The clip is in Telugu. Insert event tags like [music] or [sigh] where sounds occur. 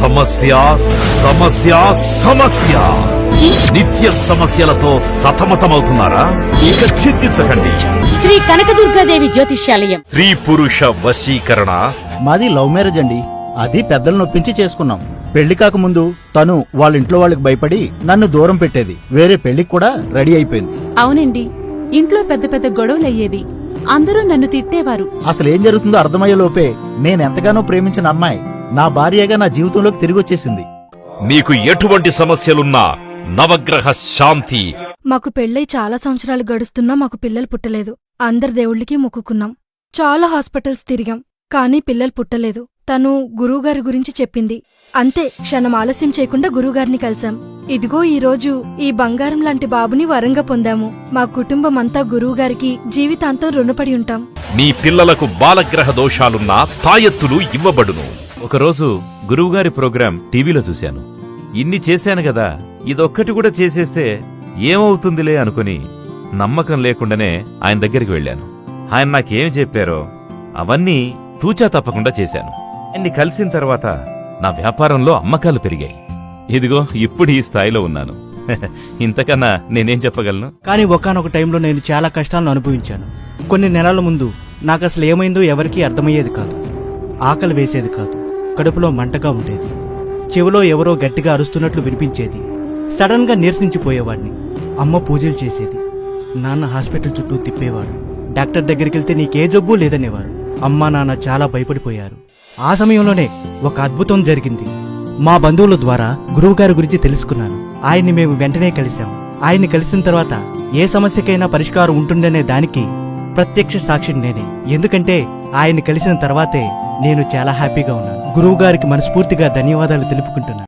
సమస్య సమస్య సమస్య. నిత్య సమస్యలతో సతమతమవుతున్నారా? ఇక చింతించకండి. శ్రీ కనకదుర్గాదేవి జ్యోతిష్యాలయం. స్త్రీ పురుష వశీకరణ. మాది లవ్ మ్యారేజ్ అండి. అది పెద్దలు నొప్పించి చేసుకున్నాం. పెళ్ళి కాకముందు తను వాళ్ళ ఇంట్లో వాళ్ళకి భయపడి నన్ను దూరం పెట్టేది. వేరే పెళ్ళికి కూడా రెడీ అయిపోయింది. అవునండి. ఇంట్లో పెద్ద పెద్ద గొడవలయ్యేవి అందరూ నన్ను తిట్టేవారు. అసలు ఏం జరుగుతుందో అర్థమయ్యే లోపే నేనెంతగానో ప్రేమించిన అమ్మాయి. నా భార్యగా నా జీవితంలోకి తిరిగి వచ్చేసింది మీకు ఎటువంటి సమస్యలున్నా నవగ్రహ శాంతి. మాకు పెళ్ళై చాలా సంవత్సరాలు గడుస్తున్నా మాకు పిల్లలు పుట్టలేదు. అందరి దేవుళ్ళకి మొక్కుకున్నాం. చాలా హాస్పిటల్స్ తిరిగాం కానీ పిల్లలు పుట్టలేదు. తను గురువుగారి గురించి చెప్పింది. అంతే క్షణం ఆలస్యం చేయకుండా గురువుగారిని కలిశాం. ఇదిగో ఈ రోజు ఈ బంగారం లాంటి బాబుని వరంగా పొందాము. మా కుటుంబం అంతా గురువుగారికి జీవితాంతం రుణపడి ఉంటాం. మీ పిల్లలకు బాలగ్రహ దోషాలున్నా తాయెత్తులు ఇవ్వబడును. ఒకరోజు గురువుగారి ప్రోగ్రాం టీవీలో చూశాను. ఇన్ని చేశాను కదా ఇదొక్కటి కూడా చేసేస్తే ఏమవుతుందిలే అనుకుని నమ్మకం లేకుండానే ఆయన దగ్గరికి వెళ్ళాను. ఆయన నాకేం చెప్పారో అవన్నీ తూచా తప్పకుండా చేశాను. ఆయన్ని కలిసిన తర్వాత నా వ్యాపారంలో అమ్మకాలు పెరిగాయి. ఇదిగో ఇప్పుడు ఈ స్థాయిలో ఉన్నాను. [laughs] ఇంతకన్నా నేనేం చెప్పగలను? కానీ ఒకానొక టైంలో నేను చాలా కష్టాలను అనుభవించాను. కొన్ని నెలల ముందు నాకు అసలు ఏమైందో ఎవరికీ అర్థమయ్యేది కాదు. ఆకలి వేసేది కాదు. కడుపులో మంటగా ఉండేది. చెవిలో ఎవరో గట్టిగా అరుస్తున్నట్లు వినిపించేది. సడన్గా నీరసించిపోయేవాడిని. అమ్మ పూజలు చేసేది. నాన్న హాస్పిటల్ చుట్టూ తిప్పేవాడు. డాక్టర్ దగ్గరికి వెళ్తే నీకే జబ్బు లేదనేవారు. అమ్మా నాన్న చాలా భయపడిపోయారు. ఆ సమయంలోనే ఒక అద్భుతం జరిగింది. మా బంధువుల ద్వారా గురువుగారి గురించి తెలుసుకున్నాను. ఆయన్ని మేము వెంటనే కలిశాం. ఆయన్ని కలిసిన తర్వాత ఏ సమస్యకైనా పరిష్కారం ఉంటుందనే దానికి ప్రత్యక్ష సాక్షి నేనే. ఎందుకంటే ఆయన్ని కలిసిన తర్వాతే నేను చాలా హ్యాపీగా ఉన్నాను. గురువు గారికి మనస్ఫూర్తిగా ధన్యవాదాలు తెలుపుకుంటున్నాను.